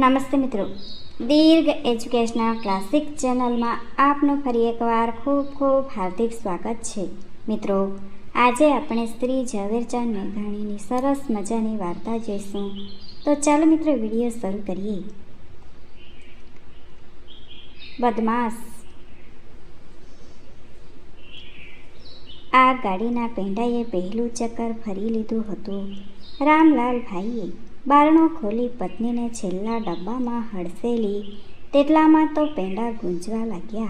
નમસ્તે મિત્રો. દીર્ઘ educational classic ચેનલમાં આપનું ફરી એકવાર ખૂબ ખૂબ હાર્દિક સ્વાગત છે. મિત્રો, આજે આપણે સ્ત્રી ઝવેરચંદ મેઘાણીની સરસ મજાની વાર્તા જોઈશું. તો ચાલો મિત્રો, વીડિયો શરૂ કરીએ. બદમાશ. આ ગાડીના પેંડાએ પહેલું ચક્કર ફરી લીધું હતું. રામલાલ ભાઈએ બારણો ખોલી પત્નીને છેલ્લા ડબ્બામાં હડસેલી, તેટલામાં તો પેંડા ગુંજવા લાગ્યા.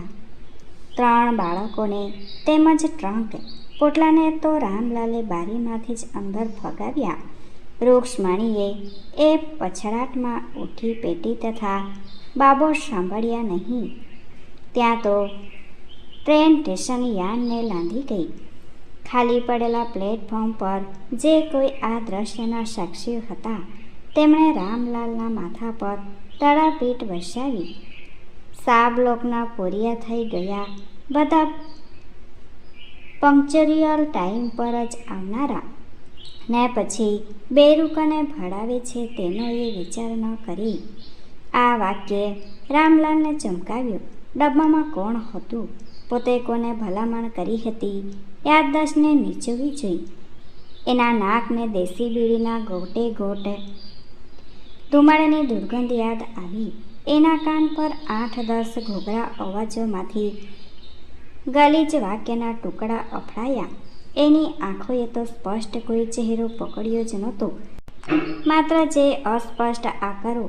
ત્રણ બાળકોને તેમજ ટ્રંક પોટલાને તો રામલાલે બારીમાંથી જ અંદર ફગાવ્યા. રૂક્ષ્મણીએ એ પછડાટમાં ઉઠી પેટી તથા બાબો સાંભળ્યા નહીં. ત્યાં તો ટ્રેન સ્ટેશન યાનને લાંધી ગઈ. ખાલી પડેલા પ્લેટફોર્મ પર જે કોઈ આ દ્રશ્યના સાક્ષીઓ હતા તેમણે રામલાલના માથા પર તળાપીટ વરસાવી. સાબલોકના પોરિયા થઈ ગયા. બધા પંક્ચરિયલ ટાઈમ પર જ આવનારા. ને પછી બેરુકને ભળાવે છે તેનો એ વિચાર ન કરી. આ વાક્યે રામલાલને ચમકાવ્યું. ડબ્બામાં કોણ હતું? પોતે કોને ભલામણ કરી હતી? યાદદાશને નીચવી જોઈ. એના નાકને દેશી બીડીના ગોટે ગોટે ધુમાડાની દુર્ગંધ યાદ આવી. એના કાન પર આઠ દસ ઘોઘરા અવાજોમાંથી ગલીજ વાક્યના ટુકડા અફડાયા એની આંખોએ તો સ્પષ્ટ કોઈ ચહેરો પકડ્યો જ નહોતો. માત્ર જે અસ્પષ્ટ આકારો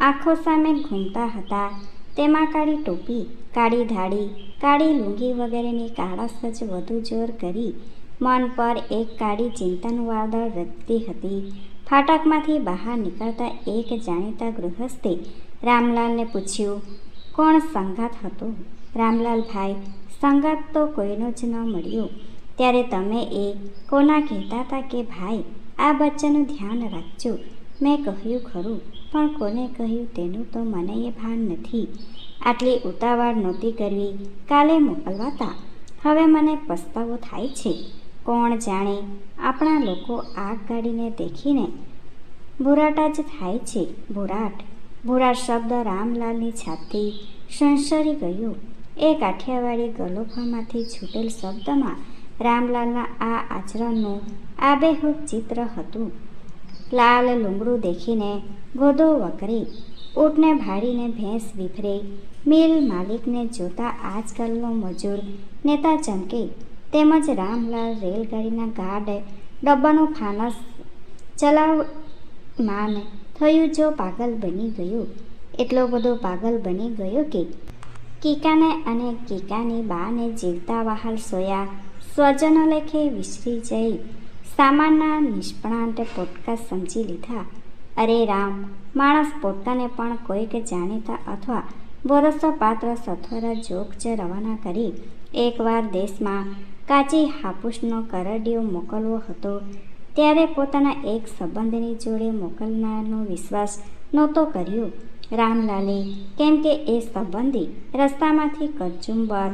આંખો સામે ઘૂમતા હતા, તેમાં કાળી ટોપી, કાળી ધાડી, કાળી લુંગી વગેરેની કાળસ જ વધુ જોર કરી. મન પર એક કાળી ચિંતાનું વાદળ રચતી હતી. ફાટકમાંથી બહાર નીકળતા એક જાણીતા ગૃહસ્થે રામલાલને પૂછ્યું, કોણ સંગાત હતો? રામલાલભાઈ, સંગાત તો કોઈનો જ ન મળ્યો. ત્યારે તમે એ કોના કહેતા હતા કે, ભાઈ, આ બચ્ચાનું ધ્યાન રાખજો. મેં કહ્યું ખરું, પણ કોને કહ્યું તેનું તો મને એ ભાન નથી. આટલી ઉતાવળ નહોતી કરવી. કાલે મોકલવાતા. હવે મને પસ્તાવો થાય છે. કોણ જાણે? આપણા લોકો આગ ગાડીને દેખીને ભુરાટા જ થાય છે, ભુરાટ. ભુરાટ શબ્દ રામલાલની છાતી સંસરી ગયું. એ કાઠિયાવાડી ગલોફામાંથી છૂટેલ શબ્દમાં રામલાલના આ આચરણનું આબેહૂબ ચિત્ર હતું. લાલ લુંગડું દેખીને ગોદો વકરે, ઊંટને ભાડીને ભેંસ વિફરે મિલ માલિકને જોતા આજકાલનો મજૂર નેતા ચમકે તેમજ રામલાલ રેલગાડીના ગાર્ડ ડબ્બાનું ફાનસ ચલાવ, માન થયું જો પાગલ બની ગયું. એટલો બધો પાગલ બની ગયો કે કીકાને અને કીકાની બાને જીવતા વહાલ સોયા. સ્વજનો લેખે વિસરી જઈ સામાનના નિષ્ણાંત પોટકા સમજી લીધા. અરે રામ, માણસ પોતાને પણ કોઈક જાણીતા અથવા ભરોસો પાત્ર સથવરા જોગ જ રવાના કરી. એકવાર દેશમાં કાચી હાપુસનો કરડિયો મોકલવો હતો, ત્યારે પોતાના એક સંબંધની જોડે મોકલનારનો વિશ્વાસ નહોતો કર્યો. રામલાલે, કેમ કે એ સંબંધી રસ્તામાંથી કરચુંબર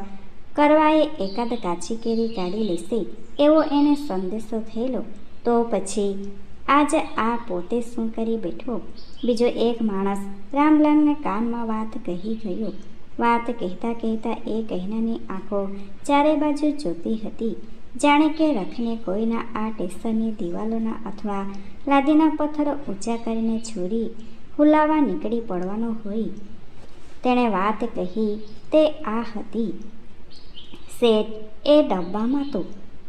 કરવાએ એકાદ કાચી કેરી કાઢી લેશે એવો એને સંદેશો થયેલો, તો પછી આજે આ પોતે શું કરી બેઠો? બીજો એક માણસ રામલાલને કાનમાં વાત કહી ગયો. વાત કહેતા કહેતા એ કહેનાની આંખો ચારે બાજુ જોતી હતી. જાણે કે રખને કોઈના આ ટેશનની દિવાલોના અથવા લાદીના પથ્થરો ઊંચા કરીને છોડી હુલાવા નીકળી પડવાનો હોય. તેણે વાત કહી તે આ હતી. શેઠ એ ડબ્બામાં તો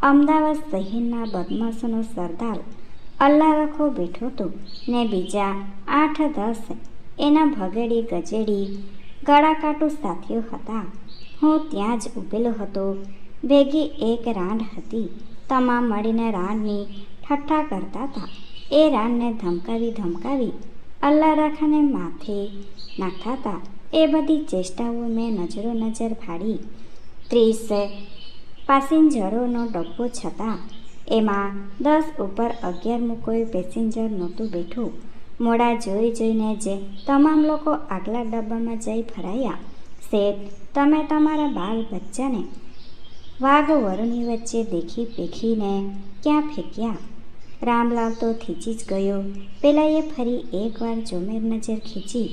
અમદાવાદ શહેરના બદમાશોનો સરદાર અલ્લા રખો બેઠો હતો ને બીજા આઠ દસ એના ભગેડી ગજેડી ગળાકાટુ સાથીઓ હતા. હું ત્યાં જ ઊભેલો હતો. ભેગી એક રાંડ હતી. તમામ મળીને રાંડની ઠઠ્ઠા કરતા હતા. એ રાંડને ધમકાવી ધમકાવી અલ્લા રાખાને માથે નાખતા હતા. એ બધી ચેષ્ટાઓ મેં નજરો નજર ફાડી. ત્રીસ પાસેન્જરોનો ડબ્બો છતાં એમાં દસ ઉપર અગિયારમું કોઈ પેસેન્જર નહોતું બેઠું. મોડા જોઈ જોઈને જે તમામ લોકો આગલા ડબ્બામાં જઈ ભરાયા. શેઠ, તમે તમારા બાલ બચ્ચાને વાઘ વરુની વચ્ચે દેખી પેખીને ક્યાં ફેંક્યા? રામલાલ તો થીજી જ ગયો. પેલાએ ફરી એકવાર જોમેર નજર ખીચી.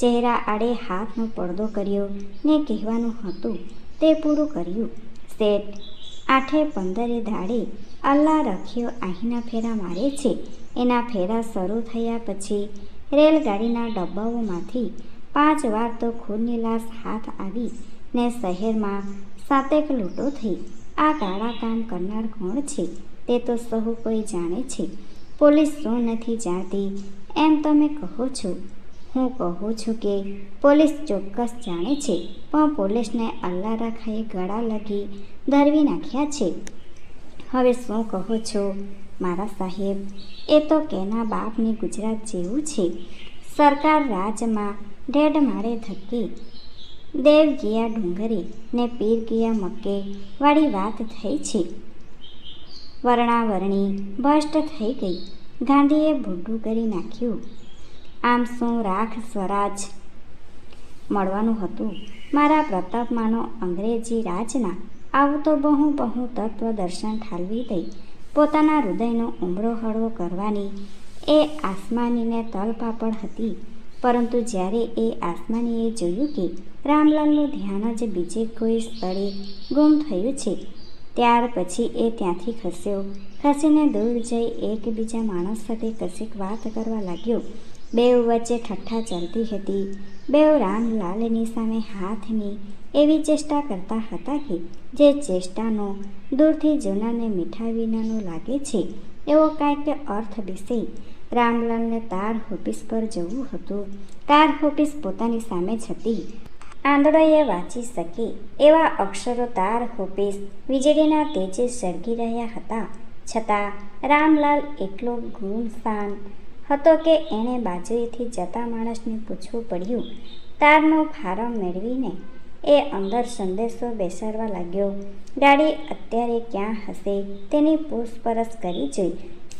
ચહેરા આડે હાથનો પડદો કર્યો ને કહેવાનું હતું, તે પૂરું કર્યું. શેઠ આઠે પંદરે દાડે અલ્લા રખ્યો અહીંના ફેરા મારે છે. એના ફેરા શરૂ થયા પછી રેલગાડીના ડબ્બાઓમાંથી પાંચ વાર તો ખૂનની લાશ હાથ આવી ને શહેરમાં સાતેક લૂંટો થઈ. આ કાળા કામ કરનાર કોણ છે? તે તો સહુ કોઈ જાણે છે. પોલીસ શું નથી જાણતી? એમ તમે કહો છો. હું કહું છું કે પોલીસ ચોક્કસ જાણે છે, પણ પોલીસને અલ્લા રાખાએ ગળા લગી દરવી નાખ્યા છે. હવે શું કહો છો? મારા સાહેબ, એ તો કેના બાપની ગુજરાત જેવું છે. સરકાર રાજમાં ઢેઢ મારે ધક્કે. દેવ ગયા ડુંગરે ને પીર ગયા મક્કે વાળી વાત થઈ છે. વર્ણાવરણી ભ્રષ્ટ થઈ ગઈ. ગાંધીએ ભૂંડું કરી નાખ્યું. આમ શું રાખ સ્વરાજ? મળવાનું હતું. મારા પ્રતાપમાનો અંગ્રેજી રાજના આવું તો બહુ બહુ તત્વ દર્શન ઠાલવી દઈ પોતાના હૃદયનો ઉમરો હળવો કરવાની એ આસમાનીને તલપાપડ હતી. પરંતુ જ્યારે એ આસમાનીએ જોયું કે રામલાલનું ધ્યાન જ બીજે કોઈ સ્થળે ગુમ થયું છે, ત્યાર પછી એ ત્યાંથી ખસ્યો. ખસીને દૂર જઈ એકબીજા માણસ સાથે કશીક વાત કરવા લાગ્યો. બેઉ વચ્ચે ઠઠ્ઠા ચાલતી હતી. બેઉ રામલાલની સામે હાથની એવી ચેષ્ટા કરતા હતા કે જે ચેષ્ટાનો દૂરથી જૂનાને મીઠા વિનાનો લાગે છે, એવો કાંઈક અર્થ વિશે રામલાલને તાર ઓફિસ પર જવું હતું. તાર ઓફિસ પોતાની સામે જ હતી. આંધળાએ વાંચી શકે એવા અક્ષરો તાર ઓફિસ વીજળીના તેજે સળગી રહ્યા હતા. છતાં રામલાલ એટલો ગુમશાન હતો કે એણે બાજુએથી જતા માણસને પૂછવું પડ્યું, તારનો ફારમ મેળવીને એ અંદર સંદેશો બેસાડવા લાગ્યો? ગાડી અત્યારે ક્યાં હશે? તેની પૂછપરછ કરી જોઈ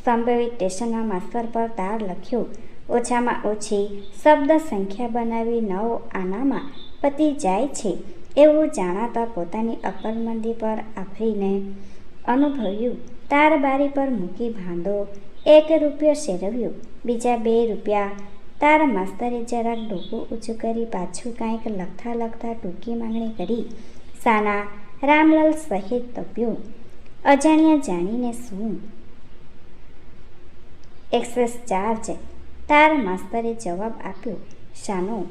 સંભવિત સ્ટેશનના માસ્તર પર તાર લખ્યો. ઓછામાં ઓછી શબ્દ સંખ્યા બનાવી નવ આનામાં પતી જાય છે એવું જાણાતા પોતાની અકલમંદી પર આફરીને અનુભવ્યું. તાર બારી પર મૂકી ભાંધો એક રૂપિયો શેરવ્યો, બીજા બે રૂપિયા. તાર માસ્તરે જરાક ડોકું ઊંચું કરી પાછું કાંઈક લખતા લખતા ટૂંકી માંગણી કરી. સાના, રામલાલ સહિત તપ્યો. અજાણ્યા જાણીને શું? એક્સેસ ચાર્જ તાર માસ્તરે જવાબ આપ્યો શાનો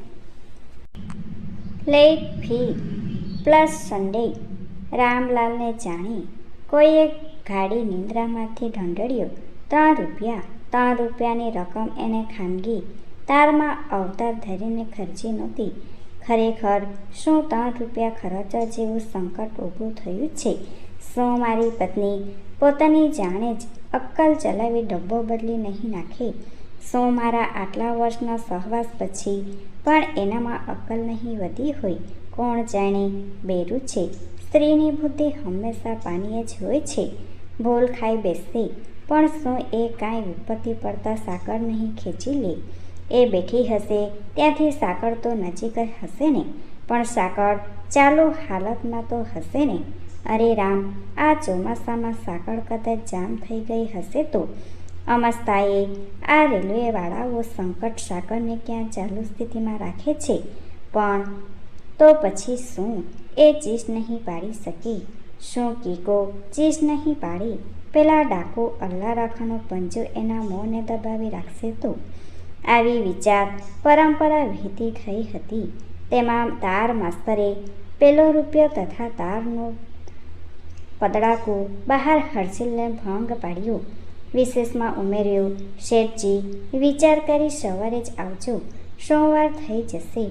લેટ ફી, પ્લસ સન્ડે. રામલાલને જાણી કોઈએ ગાડી નિંદ્રામાંથી ઢંઢળ્યો. ત્રણ રૂપિયા ત્રણ રૂપિયાની રકમ એને ખાનગી તારમાં અવતાર ધરીને ખર્ચી નહોતી. ખરેખર શું ત્રણ રૂપિયા ખર્ચવા જેવું સંકટ ઊભું થયું છે? શું મારી પત્ની પોતાની જાણે જ અક્કલ ચલાવી ડબ્બો બદલી નહીં નાખે? શું મારા આટલા વર્ષના સહવાસ પછી પણ એનામાં અક્કલ નહીં વધી હોય? કોણ જાણે બેરું છે? સ્ત્રીની બુદ્ધિ હંમેશા પાનીએ જ હોય છે. ભૂલ ખાઈ બેસશે પણ શું એ કાંઈ વિપત્તિ પડતા સાકર નહીં ખેંચી લે? એ બેઠી હશે, ત્યાંથી સાકર તો નજીક જ હશે ને? પણ સાકર ચાલુ હાલતમાં તો હશે ને? અરે રામ, આ ચોમાસામાં સાકળ કદાચ જામ થઈ ગઈ હશે તો? અમસ્તાએ આ રેલવેવાળાઓ સંકટ સાકરને ક્યાં ચાલુ સ્થિતિમાં રાખે છે? પણ તો પછી શું? એ ચીજ નહીં પાડી શકે. શું કીકો? ચીજ નહીં પાડી? પેલા ડાકુ અલ્લા રાખવાનો પંજો એના મોંને દબાવી રાખશે તો? આવી વિચાર પરંપરા વહેતી થઈ હતી. તેમાં તાર માસ્તરે પેલો રૂપિયો તથા તારનો પદડાકુ બહાર હર્ષિલને ભંગ પાડ્યો. વિશેષમાં ઉમેર્યું, શેઠજી, વિચાર કરી સવારે જ આવજો. સોમવાર થઈ જશે.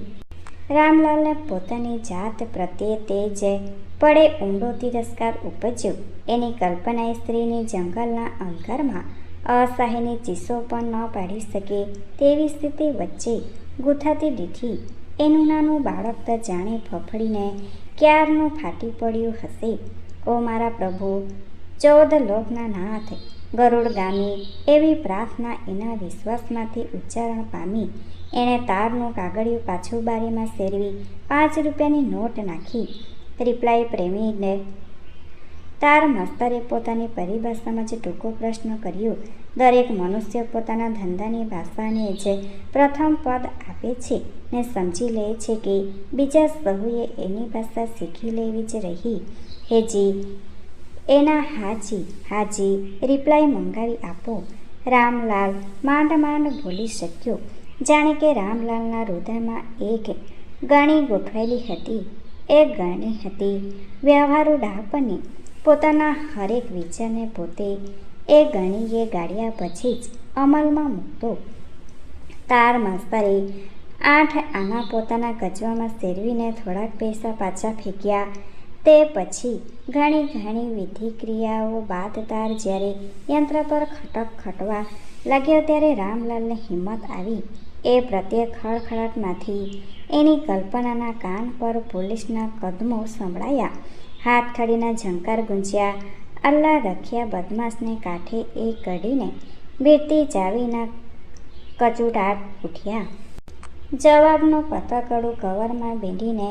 રામલાલને પોતાની જાત પ્રત્યે તે જે પડે ઊંડો તિરસ્કાર ઉપજ્યો. એની કલ્પનાએ સ્ત્રીની જંગલના અંકારમાં અસહાયની ચીસો પણ ન પાડી શકે તેવી સ્થિતિ વચ્ચે ગૂંથાતી દીઠી. એનું નાનું બાળક તો જાણે ફફડીને ક્યારનું ફાટી પડ્યું હશે? ઓ મારા પ્રભુ, ચૌદ લોકના નાથ, ગરુડગામી, એવી પ્રાર્થના એના વિશ્વાસમાંથી ઉચ્ચારણ પામી. એણે તારનું કાગળિયું પાછું બારીમાં શેરવી પાંચ રૂપિયાની નોટ નાખી. રિપ્લાય પ્રેમીને તાર માસ્તરે પોતાની પરિભાષામાં જે ટૂંકો પ્રશ્ન કર્યો, દરેક મનુષ્ય પોતાના ધંધાની ભાષાને જે પ્રથમ પદ આપે છે ને સમજી લે છે કે બીજા સહુએ એની ભાષા શીખી લેવી જ રહી. હેજી, એના હાજી હાજી, રિપ્લાય મંગાવી આપો. રામલાલ માંડ માંડ બોલી શક્યો. જાણે કે રામલાલના હૃદયમાં એક ગણી ગોઠવેલી હતી. એ ગણી હતી. વ્યવહારુ ડાપને પોતાના હરેક વિચારને પોતે એ ગણીએ ગાળ્યા પછી જ અમલમાં મૂકતો. તાર માસ્તરે આઠ આના પોતાના કચવામાં શેરવીને થોડાક પૈસા પાછા ફેંક્યા. તે પછી ઘણી ઘણી વિધિ ક્રિયાઓ બાદ તાર જ્યારે યંત્ર પર ખટક ખટવા લાગ્યો ત્યારે રામલાલને હિંમત આવી. એ પ્રત્યે ખળખળાટમાંથી એની કલ્પનાના કાન પર પોલીસના કદમો સંભળાયા. હાથખડીના ઝંકાર ગુંજ્યા. અલ્લા રખ્યા બદમાશને કાંઠે એ કઢીને બીરતી ચાવીના કચુટાટ ઉઠ્યા. જવાબનું પતકડું કવરમાં બેંધીને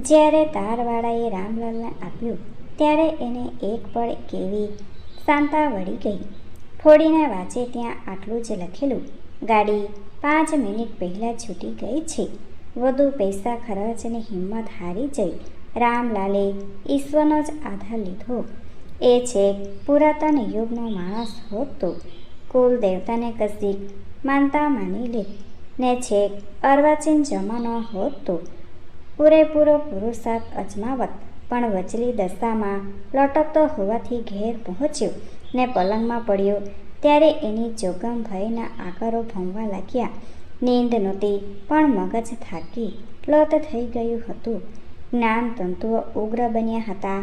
જ્યારે તારવાળાએ રામલાલને આપ્યું, ત્યારે એને એક પળ કેવી શાંતા વળી ગઈ. ફોડીને વાંચે ત્યાં આટલું જ લખેલું, ગાડી પાંચ મિનિટ પહેલાં છૂટી ગઈ છે. વધુ પૈસા ખર્ચની હિંમત હારી જઈ. રામલાલે ઈશ્વરનો જ આધાર લીધો. એ છે પુરાતન યુગનો માણસ હોત. તો કુલ દેવતાને કશીક માનતા માની લે. ને છેક અર્વાચીન જમાનો હોત. તો પૂરેપૂરો પુરુષાર્થ અજમાવત, પણ વચલી દશામાં લટકતો હોવાથી ઘેર પહોંચ્યો ને પલંગમાં પડ્યો. ત્યારે એની જોગમ ભયના આકારો ભમવા લાગ્યા. નીંદ નહોતી, પણ મગજ થાકી, લોત થઈ ગયું હતું. જ્ઞાન તંતુઓ ઉગ્ર બન્યા હતા.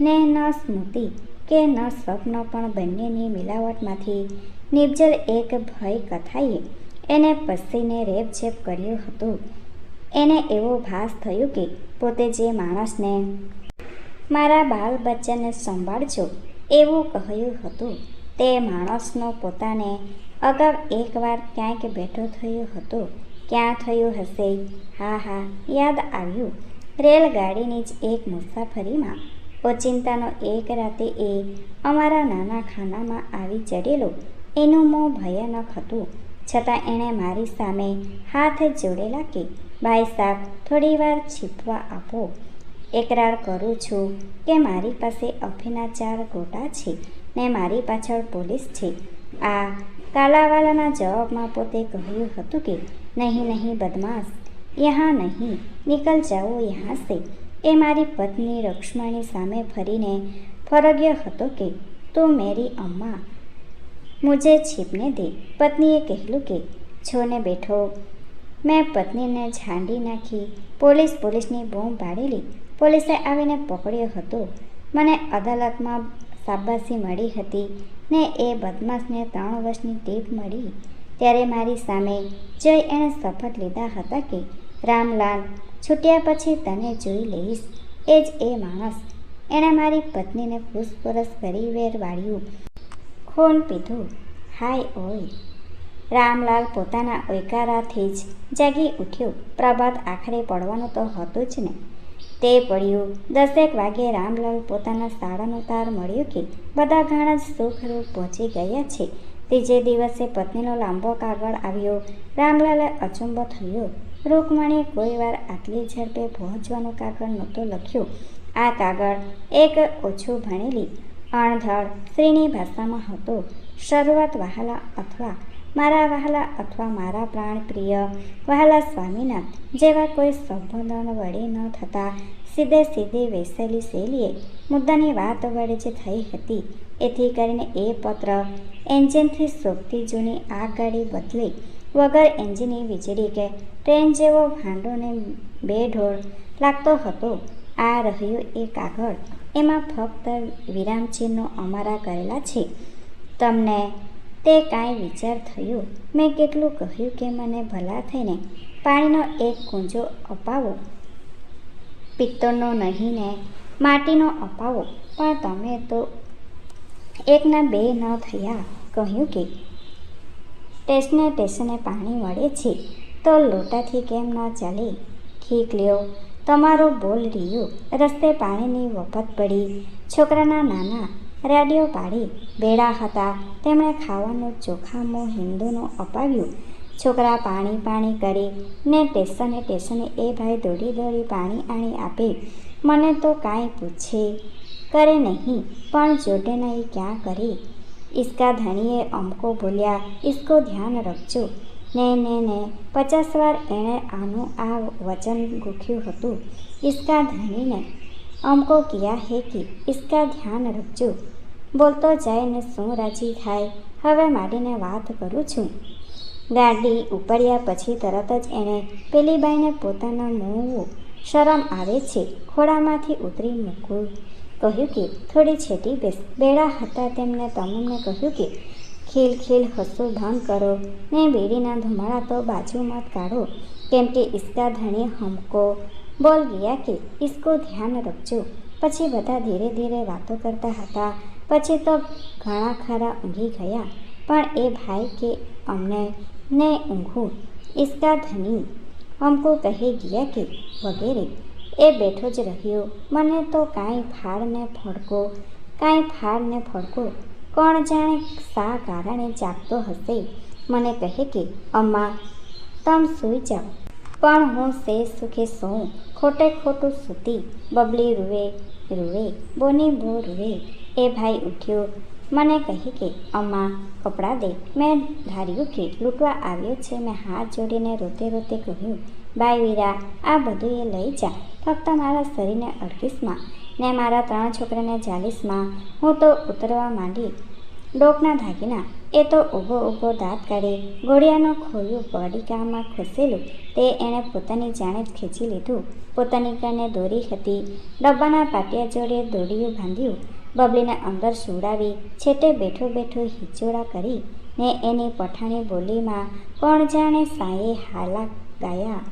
ને ન સ્મૃતિ કે ન સ્વપ્ન પણ બંનેની મિલાવટમાંથી. નિર્જલ એક ભય કથાએ એને પસીને રેપઝેપ કર્યું હતું. એને એવો ભાસ થયો કે પોતે જે માણસને મારા બાલ બચ્ચાને સંભાળજો એવું કહ્યું હતું, તે માણસનો પોતાને અગાઉ એકવાર ક્યાંક બેઠો થયો હતો, ક્યાં થયું હશે? હા હા, યાદ આવ્યું. રેલગાડીની જ એક મુસાફરીમાં ઓચિંતાનો એક રાતે એ અમારા નાના ખાનામાં આવી ચડેલો. એનું મોં ભયાનક હતું. છતાં એણે મારી સામે હાથ જોડેલા કે, ભાઈ સાહેબ થોડીવાર છીપવા આપો. એકરાર કરું છું કે મારી પાસે અફીના ચાર ગોટા છે ને મારી પાછળ પોલીસ છે. આ કાલાવાલાના જવાબમાં પોતે કહ્યું હતું કે, નહીં નહીં, બદમાશ, યહાં નહીં નિકલ જાઓ, યહાં સે. એ મારી પત્ની લક્ષ્મણી સામે ફરીને ફરગ્યો હતો કે, તું મેરી અમ્મા, મુજે છીપને દે. પત્નીએ કહેલું કે, છોને બેઠો. મેં પત્નીને ઝાંડી નાખી, પોલીસ પોલીસની બૂમ પાડેલી. પોલીસે આવીને પકડ્યો હતો. મને અદાલતમાં શાબાશી મળી હતી ને એ બદમાશને ત્રણ વર્ષની ટીપ મળી. ત્યારે મારી સામે જઈ એણે શપથ લીધા હતા કે, રામલાલ, છૂટ્યા પછી તને જોઈ લઈશ. એ જ એ માણસ. એણે મારી પત્નીને પૂછપરછ કરી વેર વાળ્યું ખૂન પીધું. હાય ઓય. રામલાલ પોતાના ઓયકારાથી જ જાગી ઉઠ્યો. પ્રભાત આખરે પડવાનું તો હતું જ ને. તે પડ્યું. દસેક વાગે રામલાલ પોતાના શાળાનો તાર મળ્યો કે બધા ઘણા જ સુખરૂપ પહોંચી ગયા છે. ત્રીજે દિવસે પત્નીનો લાંબો કાગળ આવ્યો. રામલાલે અચંબો થયો. રૂકમણીએ કોઈ વાર આટલી ઝડપે પહોંચવાનો કાગળ નહોતો લખ્યો. આ કાગળ એક ઓછું ભણેલી અણધડ સ્ત્રીની ભાષામાં હતો. શરૂઆત વહાલા અથવા મારા વહાલા અથવા મારા પ્રાણ પ્રિય વહાલા સ્વામીનાથ જેવા કોઈ સંબોધન વડે ન થતા સીધે સીધી વેસેલી શૈલીએ મુદ્દાની વાત વડે જે થઈ હતી, એથી કરીને એ પત્ર એન્જિનથી શોભતી જૂની આગગાડી બદલી વગર એન્જિનની વીજળી કે ટ્રેન જેવો ભાંડોને બેઢોળ લાગતો હતો. આ રહ્યું એ કાગળ. એમાં ફક્ત વિરામચિહ્નો અમારા કરેલા છે. તમને તે કાંઈ વિચાર થયો. મેં કેટલું કહ્યું કે મને ભલા થઈને પાણીનો એક કુંજો અપાવો. પિત્તળનો નહીં ને માટીનો અપાવો. પણ તમે તો એકના બે ન થયા. કહ્યું કે ટેસને ટેસને પાણી મળે છે તો લોટાથી કેમ ન ચાલે? ઠીક લ્યો. તમારો બોલ રહ્યો. રસ્તે પાણીની વફત પડી. છોકરાના નાના રેડિયો પાડી બેડા હતા. તેમણે ખાવાનું ચોખામો હિન્દુનું અપાવ્યું. છોકરા પાણી પાણી કરી ને ટેશને ટેશને એ ભાઈ દોડી દોડી પાણી આણી આપે. મને તો કાંઈ પૂછે કરે નહીં, પણ જોડે નહીં ક્યાં કરી? ઈસકા ધણીએ અમકો બોલ્યા, ઈસકો ધ્યાન રખજો. ને ને ને. પચાસ વાર એણે આનું આ વચન ગૂંખ્યું હતું. ઈસકા ધણીને અમકો કિયા હે કે ઇસકા ધ્યાન રખજો બોલતો જાય ને શું રાજી થાય હવે માડીને વાત કરું છું ગાડી ઉપડ્યા પછી તરત જ એણે પેલી બાઈને પોતાના મોં શરમ આવે છે, ખોળામાંથી ઉતરી મૂકવું કહ્યું કે, થોડી છેટી બેસ, બેડા હતા તેમને તમને કહ્યું કે, ખીલ ખીલ હસવું બંધ કરો, ને બેડીના ધુમાડા તો બાજુમાં મત કાઢો, કેમ કે ઈસકા ધણી હમકો બોલ ગયા કે ઈસકો ધ્યાન રખજો પછી બધા ધીરે ધીરે વાતો કરતા હતા પછી તો ઘણા ખરા ઊંઘી ગયા પણ એ ભાઈ કે અમને ને ઊંઘું ઈસકા ધની હમકો કહી ગયા કે વગેરે એ બેઠો જ રહ્યો મને તો કાંઈ ફાડ ને ફડકો કાંઈ ફાડ ને ફડકો કોણ જાણે શા કારણે જાગતો હશે મને કહે કે અમ્મા તમ સૂઈ જાઓ પણ હું સે સુખે છું ખોટે ખોટું સૂતી, બબલી રૂવે રૂવે, બોની બો રૂવે. એ ભાઈ ઉઠ્યો, મને કહી કે, અમ્મા, કપડાં દે. મેં ધાર્યું કે લૂંટવા આવ્યો છે. મેં હાથ જોડીને રોતે રોતે કહ્યું બાય વીરા, આ બધું એ લઈ જા. ફક્ત મારા શરીરને અડતીસમાં ને મારા ત્રણ છોકરાને ચાલીસમાં હું તો ઉતરવા માંડી ડોકના ધાગીના એ તો ઊભો ઊભો દાંત કાઢી ગોળિયાનું ખોયું પડીકામાં ખસેલું તે એણે પોતાની જાણે જ ખેંચી લીધું. પોતાની કાને દોરી હતી. ડબ્બાના પાટિયા જોડે દોડીયું બાંધ્યું. બબલીને અંદર સુડાવી છેટે બેઠો બેઠો હિચોડા કરી ને એની પઠાણી બોલીમાં, કોણ જાણે સાયે હાલા ગાયા?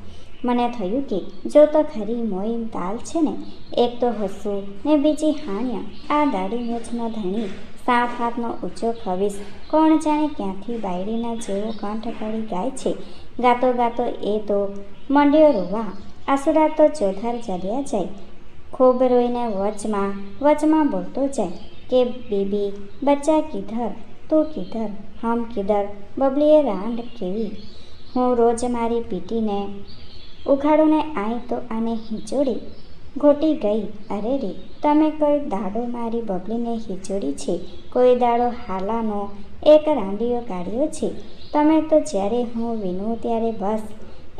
મને થયું કે જો તો ખરી મોઈમ તાલ છે ને, એક તો હસવું ને બીજી હાણ્યા. આ દાઢી મોજનો ધણી સાત હાથનો ઊંચો ખવીશ કોણ જાણે ક્યાંથી બાયડીના જેવો કંઠ પડી ગાય છે. ગાતો ગાતો એ તો મંડ્યો રોવા. આસુડા તો ચોધાર ચાલ્યા જાય. ખૂબ રોઈને વચમાં વચમાં બોલતો જાય કે, બીબી, બચ્ચા કીધર, તું કીધર, હમ કીધર, બબલીએ રાંડ કેવી? હું રોજ મારી પીટીને ઉઘાડું ને આઈ તો આને હિંચોડી. ઘોટી ગઈ. અરે રે, તમે કોઈ દાડો મારી બબલીને ખીચોડી છે? કોઈ દાડો હાલાનો? એક રાંડીઓ કાઢ્યો છે? તમે તો જ્યારે હું વિનું ત્યારે બસ.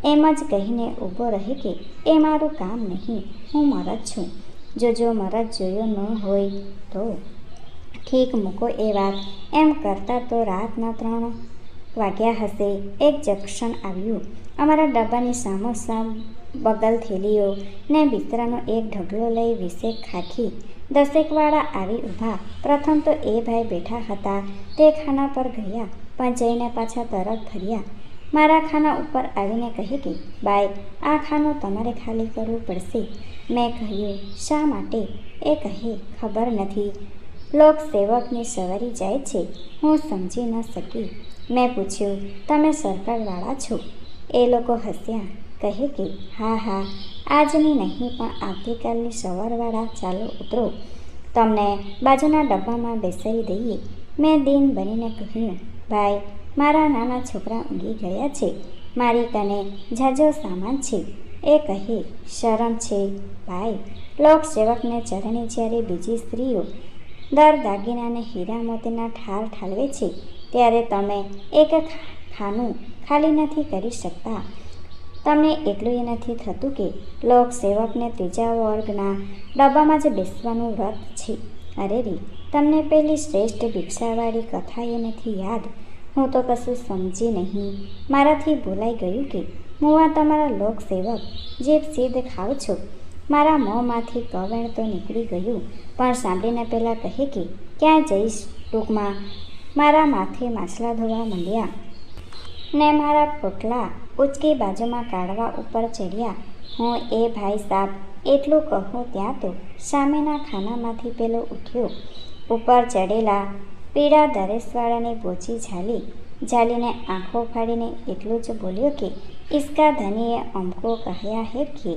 એમ જ કહીને ઊભો રહે કે, એ મારું કામ નહીં, હું મરજ છું. જો જો મરજ જોયો ન હોય તો ઠીક મૂકો એ વાત. એમ કરતાં તો રાતના ત્રણ વાગ્યા હશે. એક જંક્શન આવ્યું. અમારા ડબ્બાની સામોસામ બગલ થેલીઓ ને બિસ્તરાનો એક ઢગલો લઈ વિશેક ખાખી દસેકવાળા આવી ઊભા. પ્રથમ તો એ ભાઈ બેઠા હતા. તે ખાના પર ગયા, પણ જઈને પાછા તરત ફર્યા. મારા ખાના ઉપર આવીને કહી કે, બાય, આ ખાનું તમારે ખાલી કરવું પડશે. મેં કહ્યું, શા માટે? એ કહે, ખબર નથી. લોક સેવકની સવારી જાય છે. હું સમજી ન શકી. મેં પૂછ્યું, તમે સરકારવાળા છો? એ લોકો હસ્યા. કહે કે, હા હા, આજની નહીં, પણ આવતીકાલની સવારવાળા ચાલો ઉતરો. તમને બાજુના ડબ્બામાં બેસાડી દઈએ. મેં દિન બનીને કહ્યું, ભાઈ, મારા નાના છોકરા ઊંઘી ગયા છે. મારી કને ઝાઝો સામાન છે. એ કહે, શરમ છે, ભાઈ. લોકસેવકને ચરણી જ્યારે બીજી સ્ત્રીઓ દર દાગીનાને હીરા મોતીના ઠાર ઠાલવે છે, ત્યારે તમે એક ખાનું ખાલી નથી કરી શકતા. તમને એટલું એ નથી થતું કે લોક સેવકને ત્રીજા વર્ગના ડબ્બામાં જ બેસવાનું વ્રત છે. અરે રે, તમને પેલી શ્રેષ્ઠ ભિક્ષાવાળી કથા એ નથી યાદ? હું તો કશું સમજી નહીં. મારાથી ભૂલાઈ ગયું કે હું આ તમારા લોક સેવક સિદ્ધ ખાઉં છું? મારા મોંમાંથી કવેણ તો નીકળી ગયું, પણ સાંભળીને પહેલાં કહે કે, ક્યાં જઈશ ટૂંકમાં? મારા માથે માછલા ધોવા માંડ્યા. ને મારા પોટલા ઉચકી બાજુમાં કાઢવા ઉપર ચડ્યા. હું એ ભાઈ સાહેબ એટલું કહું ત્યાં તો. સામેના ખાનામાંથી પેલો ઉઠ્યો. ઉપર ચડેલા પીળા દરેશવાળાને પોચી ઝાલી. ઝાલીને આંખો ફાડીને એટલું જ બોલ્યો કે ઇસકા ધનીએ અમકો કહ્યા હે કે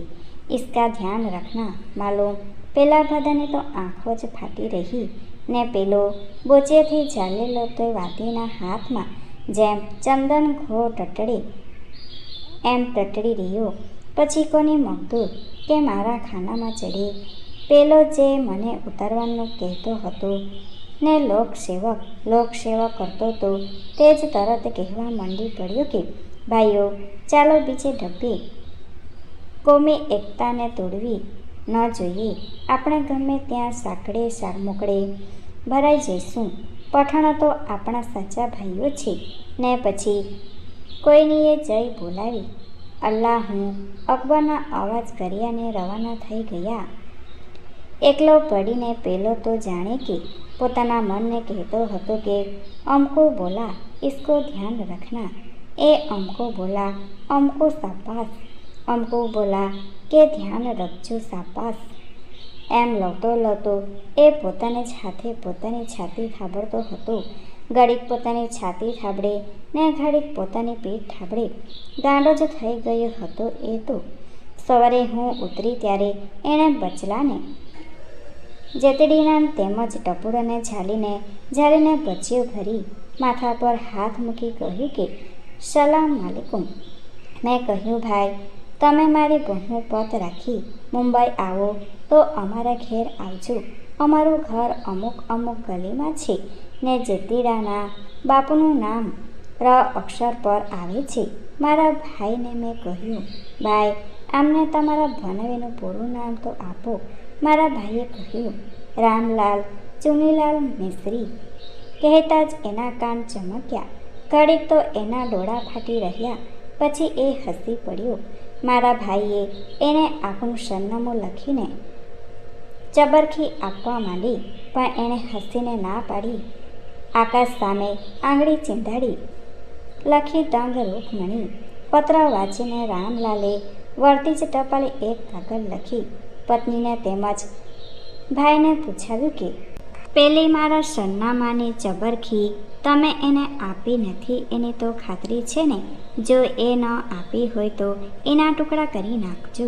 ઇસકા ધ્યાન રાખના. માલુમ, પેલા બધાને તો આંખો જ ફાટી રહી. ને પેલો બોચેથી ઝાલેલો તો વાતીના હાથમાં. જેમ ચંદન ઘો ટટડે એમ તટડી રહ્યો. પછી કોની મગદૂર કે મારા ખાનામાં ચડી પેલો જે મને ઉતારવાનું કહેતો હતો ને લોકસેવક લોકસેવક કરતો હતો તે જ તરત કહેવા માંડી પડ્યો કે, ભાઈઓ, ચાલો બીજે ઢબે. કોમી એકતાને તોડવી ન જોઈએ. આપણે ગમે ત્યાં સાંકડે સામુકડે ભરાઈ જઈશું. પઠાણો તો આપણા સાચા ભાઈઓ છે. ને પછી કોઈનીએ જય બોલાવી. અલ્લાહ હું અકબરના અવાજ કર્યાને રવાના થઈ ગયા. એકલો પડીને પેલો તો જાણે કે પોતાના મનને કહેતો હતો કે, અમકો બોલા, ઇસકો ધ્યાન રખના. એ અમકો બોલા, અમકો સાપાસ અમકો બોલા, કે ધ્યાન રખજો સાપાસ એમ લવતો લવતો એ પોતાને જ પોતાની છાતી ખાબડતો હતો. ઘડીક પોતાની છાતી થાબડે ને ઘડીક પોતાની પીઠ થાબડે ગાંડો જ થઈ ગયો હતો એ તો. સવારે હું ઉતરી ત્યારે એણે બચલાને જેતડીના તેમજ ટપુડાને ઝાલીને ઝાલીને બચીઓ ભરી માથા પર હાથ મૂકી કહ્યું કે, સલામ માલિકુમ. મેં કહ્યું, ભાઈ, તમે મારી બહુ પત રાખી મુંબઈ આવો તો અમારા ઘેર આવજો. અમારું ઘર અમુક અમુક ગલીમાં છે. ને જેતીડાના બાપનું નામ ર અક્ષર પર આવે છે. મારા ભાઈને મેં કહ્યું, ભાઈ, આમને તમારા ભણાવીનું પૂરું નામ તો આપો. મારા ભાઈએ કહ્યું, રામલાલ, ચુનીલાલ મિસ્ત્રી કહેતા જ એના કાન ચમક્યા. ઘડીક તો એના ડોળા ફાટી રહ્યા, પછી એ હસી પડ્યો. મારા ભાઈએ એને આપણું સરનામું લખીને ચબરખી આપવા માંડી, પણ એણે હસીને ના પાડી. આકાશ સામે આંગળી ચીંધાડી. લખી તંગ રૂપમણી પત્ર વાંચીને રામલાલે વળતી જ ટપાલે એક કાગળ લખી. પત્નીને તેમજ ભાઈને પૂછાવ્યું કે, પેલી મારા સરનામાની ચબરખી તમે એને આપી નથી? એની તો ખાતરી છે ને? જો એ ન આપી હોય તો એના ટુકડા કરી નાખજો.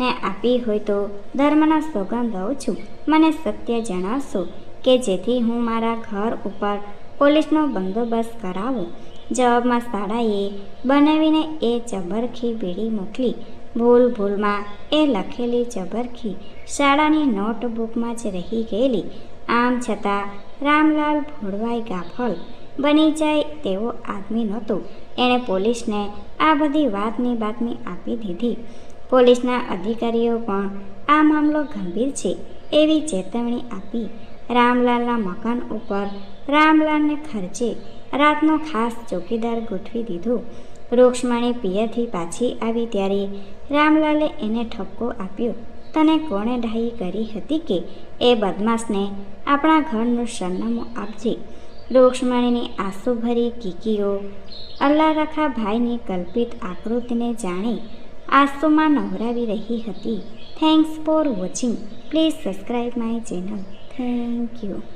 ને આપી હોય તો ધર્મના સોગંદ દઉં છું. મને સત્ય જણાવશો. કે જેથી હું મારા ઘર ઉપર પોલીસનો બંદોબસ્ત કરાવું. જવાબમાં શાળાએ બનાવીને એ ચબરખી બીડી મોકલી. ભૂલ ભૂલમાં એ લખેલી ચબરખી શાળાની નોટબુકમાં જ રહી ગયેલી. આમ છતાં રામલાલ ભોળવાઈ ગાફલ બની જાય તેવો આદમી નહોતો. એણે પોલીસને આ બધી વાતની બાતમી આપી દીધી. પોલીસના અધિકારીઓ પણ આ મામલો ગંભીર છે એવી ચેતવણી આપી રામલાલના મકાન ઉપર રામલાલને ખર્ચે રાતનો ખાસ ચોકીદાર ગોઠવી દીધો. રૂક્ષ્મણી પિયરથી પાછી આવી ત્યારે રામલાલે એને ઠપકો આપ્યો. તને કોણે ડાહી કરી હતી કે? એ બદમાશને આપણા ઘરનું સરનામું આપજે. રૂક્ષ્મણીની આંસુભરી કીકીઓ અલ્લારખા ભાઈની કલ્પિત આકૃતિને જાણે આંસુમાં નવરાવી રહી હતી. Thanks for watching please subscribe my channel Thank you.